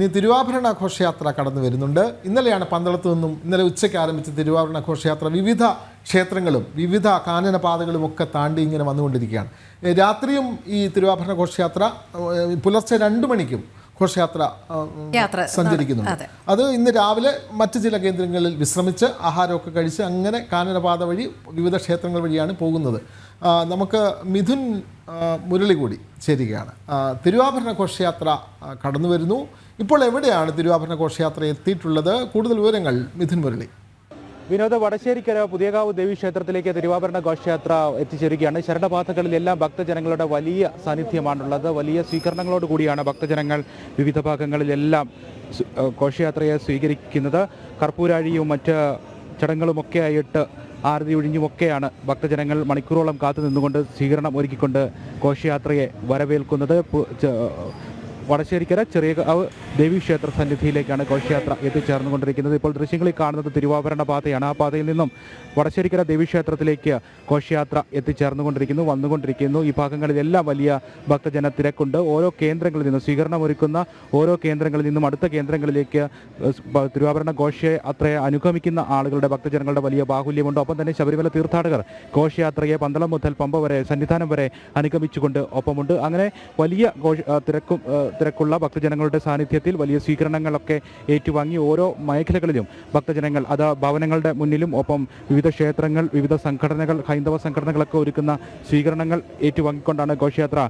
ഇനി തിരുവാഭരണ ഘോഷയാത്ര കടന്നു വരുന്നുണ്ട്. ഇന്നലെയാണ് പന്തളത്ത് നിന്നും ഇന്നലെ ഉച്ചയ്ക്ക് ആരംഭിച്ച തിരുവാഭരണ ഘോഷയാത്ര വിവിധ ക്ഷേത്രങ്ങളും വിവിധ കാനന പാതകളും ഒക്കെ താണ്ടി ഇങ്ങനെ വന്നുകൊണ്ടിരിക്കുകയാണ്. രാത്രിയും ഈ തിരുവാഭരണ ഘോഷയാത്ര പുലർച്ചെ രണ്ട് മണിക്കും ഘോഷയാത്ര സഞ്ചരിക്കുന്നുണ്ട്. അത്. ഇന്ന് രാവിലെ മറ്റ് ചില കേന്ദ്രങ്ങളിൽ വിശ്രമിച്ച് ആഹാരമൊക്കെ കഴിച്ച് അങ്ങനെ കാനനപാത വഴി വിവിധ ക്ഷേത്രങ്ങൾ വഴിയാണ് പോകുന്നത്. നമുക്ക് മിഥുൻ മുരളി കൂടി ചേരുകയാണ്. തിരുവാഭരണ ഘോഷയാത്ര കടന്നു വരുന്നു. ഇപ്പോൾ എവിടെയാണ് തിരുവാഭരണ ഘോഷയാത്ര എത്തിയിട്ടുള്ളത്? കൂടുതൽ വിവരങ്ങൾ മിഥുൻ മുരളി. വിനോദ വടശ്ശേരിക്കര പുതിയകാവ് ദേവി ക്ഷേത്രത്തിലേക്ക് തിരുവാഭരണ ഘോഷയാത്ര എത്തിച്ചേരുകയാണ്. ശരണപാതകളിലെല്ലാം ഭക്തജനങ്ങളുടെ വലിയ സാന്നിധ്യമാണുള്ളത്. വലിയ സ്വീകരണങ്ങളോട് കൂടിയാണ് ഭക്തജനങ്ങൾ വിവിധ ഭാഗങ്ങളിലെല്ലാം ഘോഷയാത്രയെ സ്വീകരിക്കുന്നത്. കർപ്പൂരാഴിയും മറ്റ് ചടങ്ങുകളുമൊക്കെ ആയിട്ട് ആരതി ഒഴിഞ്ഞുമൊക്കെയാണ് ഭക്തജനങ്ങൾ മണിക്കൂറോളം കാത്തു നിന്നുകൊണ്ട് സ്വീകരണം ഒരുക്കിക്കൊണ്ട് ഘോഷയാത്രയെ വരവേൽക്കുന്നത്. വടശ്ശേരിക്കര ചെറിയകാവ് ദേവീക്ഷേത്ര സന്നിധിയിലേക്കാണ് ഘോഷയാത്ര എത്തിച്ചേർന്നുകൊണ്ടിരിക്കുന്നത്. ഇപ്പോൾ ദൃശ്യങ്ങളിൽ കാണുന്നത് തിരുവാഭരണ പാതയാണ്. ആ പാതയിൽ നിന്നും വടശ്ശേരിക്കര ദേവീക്ഷേത്രത്തിലേക്ക് ഘോഷയാത്ര എത്തിച്ചേർന്നുകൊണ്ടിരിക്കുന്നു വന്നുകൊണ്ടിരിക്കുന്നു. ഈ ഭാഗങ്ങളിലെല്ലാം വലിയ ഭക്തജന തിരക്കുണ്ട് ഓരോ കേന്ദ്രങ്ങളിൽ നിന്നും സ്വീകരണം ഒരുക്കുന്ന ഓരോ കേന്ദ്രങ്ങളിൽ നിന്നും അടുത്ത കേന്ദ്രങ്ങളിലേക്ക് തിരുവാഭരണ ഘോഷയാത്രയെ അനുഗമിക്കുന്ന ആളുകളുടെ ഭക്തജനങ്ങളുടെ വലിയ ബാഹുല്യമുണ്ട്. ഒപ്പം തന്നെ ശബരിമല തീർത്ഥാടകർ ഘോഷയാത്രയെ പന്തളം മുതൽ പമ്പ വരെ സന്നിധാനം വരെ അനുഗമിച്ചുകൊണ്ട് ഒപ്പമുണ്ട്. അങ്ങനെ വലിയ തിരക്കും തിരക്കുള്ള ഭക്തജനങ്ങളുടെ സാന്നിധ്യത്തിൽ വലിയ സ്വീകരണങ്ങളൊക്കെ ഏറ്റുവാങ്ങി ഓരോ മേഖലകളിലും ഭക്തജനങ്ങൾ അത് ഭവനങ്ങളുടെ മുന്നിലും ഒപ്പം വിവിധ ക്ഷേത്രങ്ങൾ വിവിധ സംഘടനകൾ ഹൈന്ദവ സംഘടനകളൊക്കെ ഒരുക്കുന്ന സ്വീകരണങ്ങൾ ഏറ്റുവാങ്ങിക്കൊണ്ടാണ് ഘോഷയാത്ര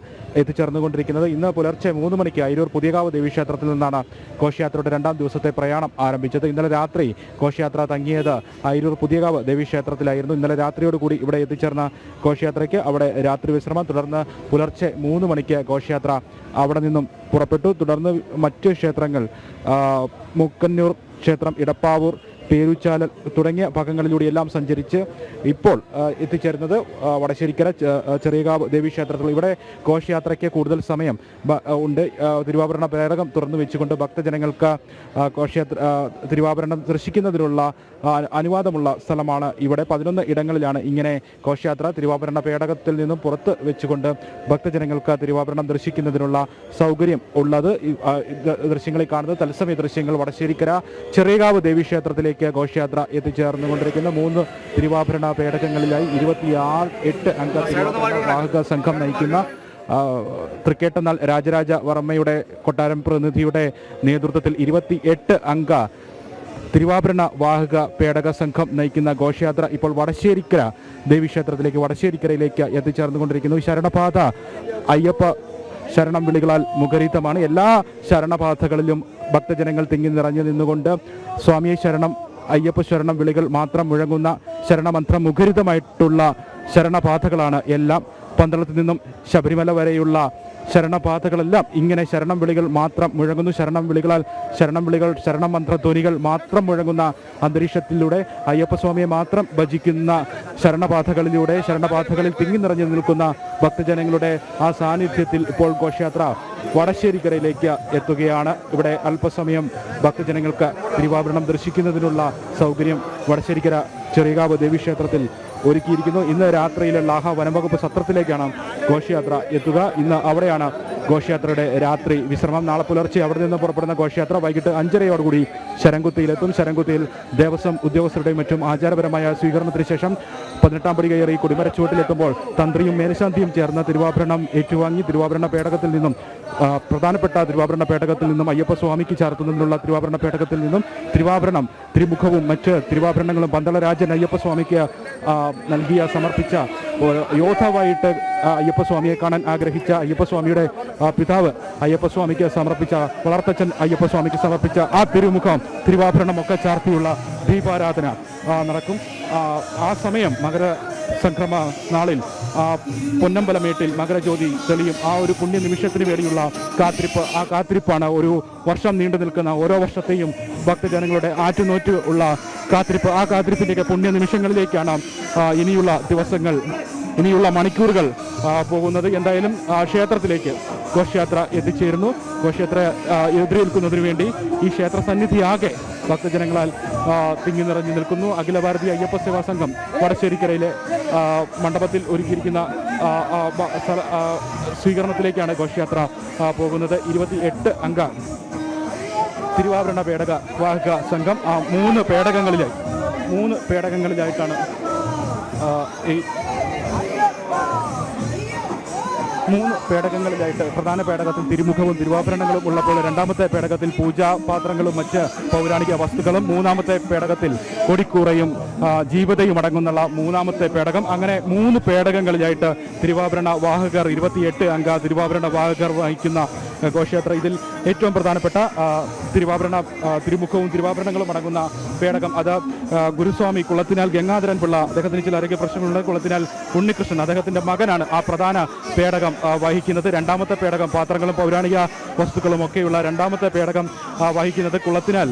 എത്തിച്ചേർന്നുകൊണ്ടിരിക്കുന്നത്. ഇന്ന് പുലർച്ചെ മൂന്ന് മണിക്ക് അയിരൂർ പുതിയകാവ് ദേവീക്ഷേത്രത്തിൽ നിന്നാണ് ഘോഷയാത്രയുടെ രണ്ടാം ദിവസത്തെ പ്രയാണം ആരംഭിച്ചത്. ഇന്നലെ രാത്രി ഘോഷയാത്ര തങ്ങിയത് അയിരൂർ പുതിയകാവ് ദേവീക്ഷേത്രത്തിലായിരുന്നു. ഇന്നലെ രാത്രിയോടുകൂടി ഇവിടെ എത്തിച്ചേർന്ന ഘോഷയാത്രയ്ക്ക് അവിടെ രാത്രി വിശ്രമം. തുടർന്ന് പുലർച്ചെ മൂന്ന് മണിക്ക് ഘോഷയാത്ര അവിടെ നിന്നും പുറപ്പെട്ടു. തുടർന്ന് മറ്റ് ക്ഷേത്രങ്ങൾ മുക്കന്നൂർ ക്ഷേത്രം ഇടപ്പാവൂർ പേരുച്ചാലൽ തുടങ്ങിയ ഭാഗങ്ങളിലൂടെയെല്ലാം സഞ്ചരിച്ച് ഇപ്പോൾ എത്തിച്ചേരുന്നത് വടശ്ശേരിക്കര ചെറിയകാവ് ദേവീക്ഷേത്രത്തിൽ ഇവിടെ ഘോഷയാത്രയ്ക്ക് കൂടുതൽ സമയം ഉണ്ട്. തിരുവാഭരണ പേടകം തുറന്നു വെച്ചുകൊണ്ട് ഭക്തജനങ്ങൾക്ക് ഘോഷയാത്ര തിരുവാഭരണം ദർശിക്കുന്നതിനുള്ള അനുവാദമുള്ള സ്ഥലമാണ് ഇവിടെ. പതിനൊന്ന് ഇടങ്ങളിലാണ് ഇങ്ങനെ ഘോഷയാത്ര. തിരുവാഭരണ പേടകത്തിൽ നിന്നും പുറത്ത് വെച്ചുകൊണ്ട് ഭക്തജനങ്ങൾക്ക് തിരുവാഭരണം ദർശിക്കുന്നതിനുള്ള സൗകര്യം ഉള്ളത്. ദൃശ്യങ്ങളിൽ കാണുന്നത് തത്സമയ ദൃശ്യങ്ങൾ വടശ്ശേരിക്കര ചെറിയകാവ് ദേവീക്ഷേത്രത്തിലേക്ക് ഘോഷയാത്ര എത്തിച്ചേർന്നുകൊണ്ടിരിക്കുന്ന. മൂന്ന് തിരുവാഭരണ പേടകങ്ങളിലായി ഇരുപത്തിയാറ് എട്ട് അംഗ വാഹക സംഘം നയിക്കുന്ന ആ, തൃക്കേട്ടനാൾ രാജരാജ വർമ്മയുടെ കൊട്ടാരം പ്രതിനിധിയുടെ നേതൃത്വത്തിൽ ഇരുപത്തി എട്ട് അംഗ തിരുവാഭരണ വാഹക പേടക സംഘം നയിക്കുന്ന ഘോഷയാത്ര ഇപ്പോൾ വടശ്ശേരിക്കര ദേവീക്ഷേത്രത്തിലേക്ക് വടശ്ശേരിക്കരയിലേക്ക് എത്തിച്ചേർന്നുകൊണ്ടിരിക്കുന്നു. ശരണപാത അയ്യപ്പ ശരണം വിളികളാൽ മുഖരിതമാണ്. എല്ലാ ശരണപാതകളിലും ഭക്തജനങ്ങൾ തിങ്ങി നിറഞ്ഞു നിന്നുകൊണ്ട് സ്വാമിയെ ശരണം അയ്യപ്പ ശരണം വിളികൾ മാത്രം മുഴങ്ങുന്ന ശരണമന്ത്രം മുഖരിതമായിട്ടുള്ള ശരണപാതകളാണ് എല്ലാം പന്തളത്ത് നിന്നും ശബരിമല വരെയുള്ള ശരണപാതകളെല്ലാം ഇങ്ങനെ ശരണം വിളികൾ മാത്രം മുഴങ്ങുന്നു. ശരണം വിളികളാൽ ശരണം വിളികൾ ശരണമന്ത്രധ്വനികൾ മാത്രം മുഴങ്ങുന്ന അന്തരീക്ഷത്തിലൂടെ അയ്യപ്പസ്വാമിയെ മാത്രം ഭജിക്കുന്ന ശരണപാതകളിലൂടെ ശരണപാതകളിൽ തിങ്ങി നിറഞ്ഞു നിൽക്കുന്ന ഭക്തജനങ്ങളുടെ ആ സാന്നിധ്യത്തിൽ ഇപ്പോൾ ഘോഷയാത്ര വടശ്ശേരിക്കരയിലേക്ക് എത്തുകയാണ്. ഇവിടെ അല്പസമയം ഭക്തജനങ്ങൾക്ക് തിരുവാഭരണം ദർശിക്കുന്നതിനുള്ള സൗകര്യം വടശ്ശേരിക്കര ചെറിയകാവ് ദേവീക്ഷേത്രത്തിൽ ഒരുക്കിയിരിക്കുന്നു. ഇന്ന് രാത്രിയിലെ ലാഹ വനംവകുപ്പ് സത്രത്തിലേക്കാണ് ഘോഷയാത്ര എത്തുക. ഇന്ന് അവിടെയാണ് ഘോഷയാത്രയുടെ രാത്രി വിശ്രമം. നാളെ പുലർച്ചെ അവിടെ നിന്ന് പുറപ്പെടുന്ന ഘോഷയാത്ര വൈകിട്ട് അഞ്ചരയോടുകൂടി ശരംകുത്തിയിലെത്തും. ശരംകുത്തിയിൽ ദേവസ്വം ഉദ്യോഗസ്ഥരുടെയും മറ്റും ആചാരപരമായ സ്വീകരണത്തിന് ശേഷം പതിനെട്ടാം പടി കയറി കൊടിമരച്ചുവട്ടിലെത്തുമ്പോൾ തന്ത്രിയും മേൽശാന്തിയും ചേർന്ന് തിരുവാഭരണം ഏറ്റുവാങ്ങി തിരുവാഭരണ പേടകത്തിൽ നിന്നും പ്രധാനപ്പെട്ട തിരുവാഭരണ പേടകത്തിൽ നിന്നും അയ്യപ്പ സ്വാമിക്ക് ചേർത്തുനിന്നുള്ള തിരുവാഭരണ പേടകത്തിൽ നിന്നും തിരുവാഭരണം തിരുമുഖവും മറ്റ് തിരുവാഭരണങ്ങളും പന്തളരാജൻ അയ്യപ്പ സ്വാമിക്ക് ആ, നൽകിയ സമർപ്പിച്ച യോദ്ധാവായിട്ട് അയ്യപ്പസ്വാമിയെ അയ്യപ്പ കാണാൻ ആഗ്രഹിച്ച അയ്യപ്പസ്വാമിയുടെ പിതാവ് അയ്യപ്പസ്വാമിക്ക് സമർപ്പിച്ച വളർത്തച്ഛൻ അയ്യപ്പസ്വാമിക്ക് സമർപ്പിച്ച ആ തിരുമുഖം തിരുവാഭരണമൊക്കെ ചാർത്തിയുള്ള ദീപാരാധന നടക്കും. ആ, സമയം മകര സംക്രമ നാളിൽ പൊന്നമ്പലമേട്ടിൽ മകരജ്യോതി തെളിയും. ആ ഒരു പുണ്യ നിമിഷത്തിന് വേണ്ടിയുള്ള കാത്തിരിപ്പ് ആ കാത്തിരിപ്പാണ് ഒരു വർഷം നീണ്ടു നിൽക്കുന്ന ഓരോ വർഷത്തെയും ഭക്തജനങ്ങളുടെ ആറ്റുനോറ്റ് ഉള്ള കാത്തിരിപ്പ് ആ കാത്തിരിപ്പിന്റെയൊക്കെ പുണ്യ നിമിഷങ്ങളിലേക്കാണ് ഇനിയുള്ള ദിവസങ്ങൾ ഇനിയുള്ള മണിക്കൂറുകൾ പോകുന്നത്. എന്തായാലും ക്ഷേത്രത്തിലേക്ക് ഘോഷയാത്ര എത്തിച്ചേരുന്നു. ഘോഷയാത്ര എതിരി എതിരേൽക്കുന്നതിന് വേണ്ടി ഈ ക്ഷേത്ര സന്നിധിയാകെ ഭക്തജനങ്ങളാൽ തിങ്ങി നിറഞ്ഞു നിൽക്കുന്നു. അഖില ഭാരതീയ അയ്യപ്പ സേവാ സംഘം വടശ്ശേരിക്കരയിലെ മണ്ഡപത്തിൽ ഒരുക്കിയിരിക്കുന്ന സ്വീകരണത്തിലേക്കാണ് ഘോഷയാത്ര പോകുന്നത്. ഇരുപത്തി എട്ട് അംഗ തിരുവാഭരണ പേടക വാഹക സംഘം ആ മൂന്ന് പേടകങ്ങളിലായി. മൂന്ന് പേടകങ്ങളിലായിട്ടാണ് ഈ മൂന്ന് പേടകങ്ങളിലായിട്ട് പ്രധാന പേടകത്തിൽ തിരുമുഖവും തിരുവാഭരണങ്ങളും ഉള്ളപ്പോൾ രണ്ടാമത്തെ പേടകത്തിൽ പൂജാപാത്രങ്ങളും മറ്റ് പൗരാണിക വസ്തുക്കളും മൂന്നാമത്തെ പേടകത്തിൽ കൊടിക്കൂറയും ജീവിതയും അടങ്ങുന്നുള്ള മൂന്നാമത്തെ പേടകം. അങ്ങനെ മൂന്ന് പേടകങ്ങളിലായിട്ട് തിരുവാഭരണ വാഹകർ ഇരുപത്തിയെട്ട് അംഗ തിരുവാഭരണ വാഹകർ വഹിക്കുന്ന ഘോഷയാത്ര ഇതിൽ ഏറ്റവും പ്രധാനപ്പെട്ട തിരുവാഭരണ തിരുമുഖവും തിരുവാഭരണങ്ങളും അടങ്ങുന്ന പേടകം. അത് ഗുരുസ്വാമി കുളത്തിനാൽ ഗംഗാധരൻ പിള്ള അദ്ദേഹത്തിന് ചില ആരോഗ്യ പ്രശ്നങ്ങളുണ്ട്. കുളത്തിനാൽ ഉണ്ണികൃഷ്ണൻ അദ്ദേഹത്തിന്റെ മകനാണ് ആ പ്രധാന പേടകം വഹിക്കുന്നത്. രണ്ടാമത്തെ പേടകം പാത്രങ്ങളും പൗരാണിക വസ്തുക്കളും ഒക്കെയുള്ള രണ്ടാമത്തെ പേടകം വഹിക്കുന്നത് കുളത്തിനാൽ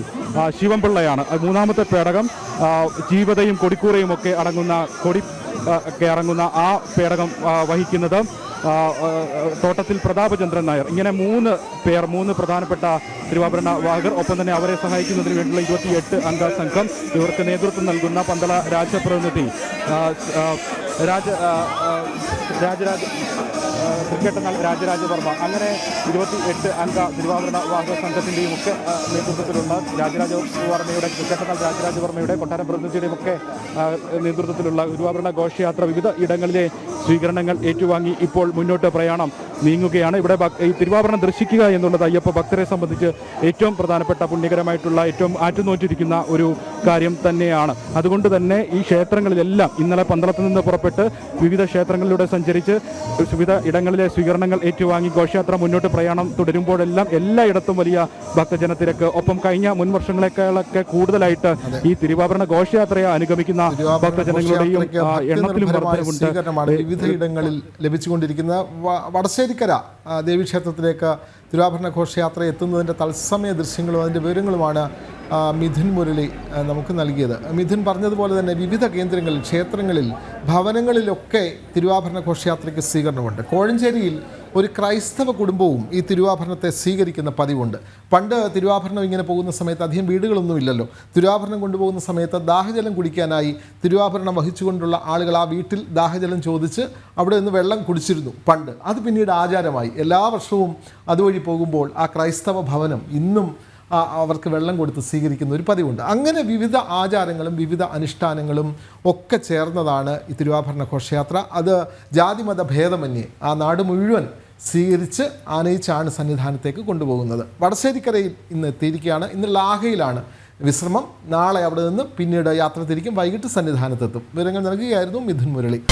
ശിവൻപിള്ളയാണ്. മൂന്നാമത്തെ പേടകം. ജീവതയും കൊടിക്കൂറയും ഒക്കെ അടങ്ങുന്ന കൊടി അടങ്ങുന്ന ആ പേടകം വഹിക്കുന്നത് തോട്ടത്തിൽ പ്രതാപചന്ദ്രൻ നായർ. ഇങ്ങനെ മൂന്ന് പേർ മൂന്ന് പ്രധാനപ്പെട്ട തിരുവാഭരണ വാഹകർ ഒപ്പം തന്നെ അവരെ സഹായിക്കുന്നതിന് വേണ്ടിയുള്ള ഇരുപത്തിയെട്ട് അംഗ സംഘം ഇവർക്ക് നേതൃത്വം നൽകുന്ന പന്തള രാജപ്രതിനിധി രാജ രാജരാജ ആ, ക്രിക്കറ്റ് എന്നാൽ രാജരാജവർമ്മ അങ്ങനെ ഇരുപത്തി എട്ട് അംഗ തിരുവാഭരണ വാഹക സംഘത്തിന്റെയും ഒക്കെ നേതൃത്വത്തിലുള്ള നേതൃത്വത്തിലുള്ള രാജരാജവർമ്മയുടെ ക്രിക്കറ്റ് എന്നാൽ രാജരാജവർമ്മയുടെ കൊട്ടാരം പ്രതിനിധിയുടെയും ഒക്കെ നേതൃത്വത്തിലുള്ള തിരുവാഭരണ ഘോഷയാത്ര വിവിധ ഇടങ്ങളിലെ സ്വീകരണങ്ങൾ ഏറ്റുവാങ്ങി ഇപ്പോൾ മുന്നോട്ട് പ്രയാണം. നീങ്ങുകയാണ്. ഇവിടെ ഈ തിരുവാഭരണം ദർശിക്കുക എന്നുള്ളത് അയ്യപ്പ ഭക്തരെ സംബന്ധിച്ച് ഏറ്റവും പ്രധാനപ്പെട്ട പുണ്യകരമായിട്ടുള്ള ഏറ്റവും ആറ്റുനോറ്റിരിക്കുന്ന ഒരു കാര്യം തന്നെയാണ്. അതുകൊണ്ട് തന്നെ ഈ ക്ഷേത്രങ്ങളിലെല്ലാം ഇന്നലെ പന്തളത്ത് നിന്ന് പുറപ്പെട്ട് വിവിധ ക്ഷേത്രങ്ങളിലൂടെ സഞ്ചരിച്ച് വിവിധ ഇടങ്ങളിലെ സ്വീകരണങ്ങൾ ഏറ്റുവാങ്ങി ഘോഷയാത്ര മുന്നോട്ട് പ്രയാണം തുടരുമ്പോഴെല്ലാം എല്ലായിടത്തും വലിയ ഭക്തജനത്തിരക്ക്. ഒപ്പം കഴിഞ്ഞ മുൻ വർഷങ്ങളെക്കാളൊക്കെ കൂടുതലായിട്ട് ഈ തിരുവാഭരണ ഘോഷയാത്രയെ അനുഗമിക്കുന്ന ഭക്തജനങ്ങളുടെയും എണ്ണത്തിലും വിവിധ ഇടങ്ങളിൽ ലഭിച്ചുകൊണ്ടിരിക്കുന്ന വ- വടശ്ശേരിക്കര ആ, ദേവീക്ഷേത്രത്തിലേക്ക് തിരുവാഭരണ ഘോഷയാത്ര എത്തുന്നതിന്റെ തത്സമയ ദൃശ്യങ്ങളും അതിന്റെ വിവരങ്ങളുമാണ് മിഥുൻ മുരളി നമുക്ക് നൽകിയത്. മിഥുൻ പറഞ്ഞതുപോലെ തന്നെ വിവിധ കേന്ദ്രങ്ങളിൽ ക്ഷേത്രങ്ങളിൽ ഭവനങ്ങളിലൊക്കെ തിരുവാഭരണ ഘോഷയാത്രയ്ക്ക് സ്വീകരണമുണ്ട്. കോഴഞ്ചേരിയിൽ ഒരു ക്രൈസ്തവ കുടുംബവും ഈ തിരുവാഭരണത്തെ സ്വീകരിക്കുന്ന പതിവുണ്ട്. പണ്ട് തിരുവാഭരണം ഇങ്ങനെ പോകുന്ന സമയത്ത് അധികം വീടുകളൊന്നും ഇല്ലല്ലോ. തിരുവാഭരണം കൊണ്ടുപോകുന്ന സമയത്ത് ദാഹജലം കുടിക്കാനായി തിരുവാഭരണം വഹിച്ചുകൊണ്ടുള്ള ആളുകൾ ആ വീട്ടിൽ ദാഹജലം ചോദിച്ച് അവിടെ നിന്ന് വെള്ളം കുടിച്ചിരുന്നു പണ്ട്. അത് പിന്നീട് ആചാരമായി. എല്ലാ വർഷവും അതുവഴി പോകുമ്പോൾ ആ ക്രൈസ്തവ ഭവനം ഇന്നും അവർക്ക് വെള്ളം കൊടുത്ത് സ്വീകരിക്കുന്ന ഒരു പതിവുണ്ട്. അങ്ങനെ വിവിധ ആചാരങ്ങളും വിവിധ അനുഷ്ഠാനങ്ങളും ഒക്കെ ചേർന്നതാണ് ഈ തിരുവാഭരണ ഘോഷയാത്ര. അത് ജാതിമത ഭേദമന്യേ ആ നാട് മുഴുവൻ സ്വീകരിച്ച് ആനയിച്ചാണ് സന്നിധാനത്തേക്ക് കൊണ്ടുപോകുന്നത്. വടശ്ശേരിക്കരയിൽ ഇന്ന് എത്തിയിരിക്കുകയാണ്. ഇന്ന് ലാഹയിലാണ് വിശ്രമം. നാളെ അവിടെ നിന്ന് പിന്നീട് യാത്ര തിരിക്കും. വൈകിട്ട് സന്നിധാനത്തെത്തും. വിവരങ്ങൾ നൽകുകയായിരുന്നു മിഥുൻ മുരളി.